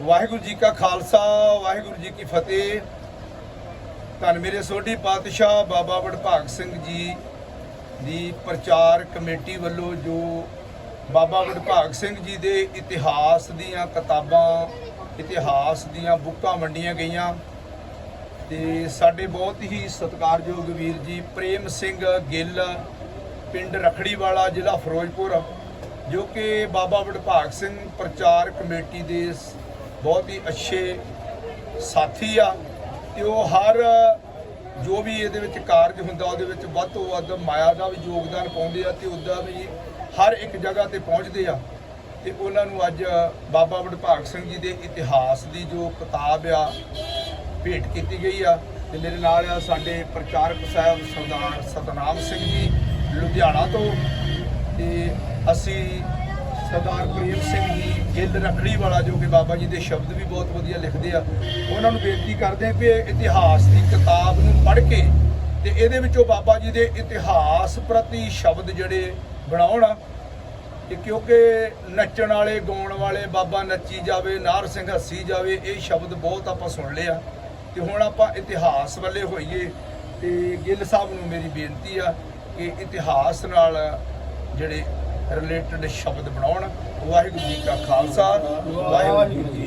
ਵਾਹਿਗੁਰੂ ਜੀ ਕਾ ਖਾਲਸਾ, ਵਾਹਿਗੁਰੂ ਜੀ ਕੀ ਫਤਿਹ। ਧੰਨ ਮੇਰੇ ਸੋਢੀ ਪਾਤਸ਼ਾਹ ਬਾਬਾ ਵਡਭਾਗ ਸਿੰਘ ਜੀ ਦੀ ਪ੍ਰਚਾਰ ਕਮੇਟੀ ਵੱਲੋਂ ਜੋ ਬਾਬਾ ਵਡਭਾਗ ਸਿੰਘ ਜੀ ਦੇ ਇਤਿਹਾਸ ਦੀਆਂ ਕਿਤਾਬਾਂ, ਇਤਿਹਾਸ ਦੀਆਂ ਬੁੱਕਾਂ ਵੰਡੀਆਂ ਗਈਆਂ। ਤੇ ਸਾਡੇ ਬਹੁਤ ਹੀ ਸਤਿਕਾਰਯੋਗ ਵੀਰ ਜੀ ਪ੍ਰੇਮ ਸਿੰਘ ਗਿੱਲ, ਪਿੰਡ ਰਖੜੀ ਵਾਲਾ ਜ਼ਿਲ੍ਹਾ ਫਿਰੋਜ਼ਪੁਰ, ਜੋ ਕਿ ਬਾਬਾ ਵਡਭਾਗ ਸਿੰਘ ਪ੍ਰਚਾਰ ਕਮੇਟੀ ਦੇ ਬਹੁਤ ਹੀ ਅੱਛੇ ਸਾਥੀ ਆ ਤੇ ਉਹ ਹਰ, ਜੋ ਵੀ ਇਹਦੇ ਵਿੱਚ ਕਾਰਜ ਹੁੰਦਾ, ਉਹਦੇ ਵਿੱਚ ਵੱਧ ਤੋਂ ਵੱਧ ਮਾਇਆ ਦਾ ਵੀ ਯੋਗਦਾਨ ਪਾਉਂਦੇ ਆ ਤੇ ਉਹਦਾ ਵੀ ਹਰ ਇੱਕ ਜਗ੍ਹਾ ਤੇ ਪਹੁੰਚਦੇ ਆ। ਤੇ ਉਹਨਾਂ ਨੂੰ ਅੱਜ ਬਾਬਾ ਵਡਭਾਗ ਸਿੰਘ ਜੀ ਦੇ ਇਤਿਹਾਸ ਦੀ ਜੋ ਕਿਤਾਬ ਆ, ਭੇਟ ਕੀਤੀ ਗਈ ਆ ਤੇ ਮੇਰੇ ਨਾਲ ਆ ਸਾਡੇ ਪ੍ਰਚਾਰਕ ਸਾਹਿਬ ਸਰਦਾਰ ਸਤਨਾਮ ਸਿੰਘ ਜੀ ਲੁਧਿਆਣਾ ਤੋਂ। ਤੇ ਅਸੀਂ ਸਰਦਾਰ ਪ੍ਰੇਮ ਸਿੰਘ ਜੀ ਗਿੱਲ ਰਖੜੀ ਵਾਲਾ ਜੋ ਕਿ ਬਾਬਾ ਜੀ ਦੇ ਸ਼ਬਦ ਵੀ ਬਹੁਤ ਵਧੀਆ ਲਿਖਦੇ ਆ, ਉਹਨਾਂ ਨੂੰ ਬੇਨਤੀ ਕਰਦੇ ਆ ਕਿ ਇਤਿਹਾਸ ਦੀ ਕਿਤਾਬ ਨੂੰ ਪੜ੍ਹ ਕੇ ਤੇ ਇਹਦੇ ਵਿੱਚੋਂ ਬਾਬਾ ਜੀ ਦੇ ਇਤਿਹਾਸ ਪ੍ਰਤੀ ਸ਼ਬਦ ਜਿਹੜੇ ਬਣਾਉਣ ਕਿ ਕਿਉਂਕਿ ਨੱਚਣ ਵਾਲੇ, ਗਾਉਣ ਵਾਲੇ ਬਾਬਾ ਨੱਚੀ ਜਾਵੇ, ਨਾਰ ਸਿੰਘ ਹੱਸੀ ਜਾਵੇ, ਇਹ ਸ਼ਬਦ ਬਹੁਤ ਆਪਾਂ ਸੁਣ ਲਿਆ ਤੇ ਹੁਣ ਆਪਾਂ ਇਤਿਹਾਸ ਵੱਲੇ ਹੋਈਏ, ਤੇ ਗਿੱਲ ਸਾਹਿਬ ਨੂੰ ਮੇਰੀ ਬੇਨਤੀ ਆ ਕਿ ਇਤਿਹਾਸ ਨਾਲ ਜਿਹੜੇ ਰਿਲੇਟਡ ਸ਼ਬਦ ਬਣਾਉਣ। ਵਾਹਿਗੁਰੂ ਜੀ ਕਾ ਖਾਲਸਾ ਵਾਹਿਗੁਰੂ ਜੀ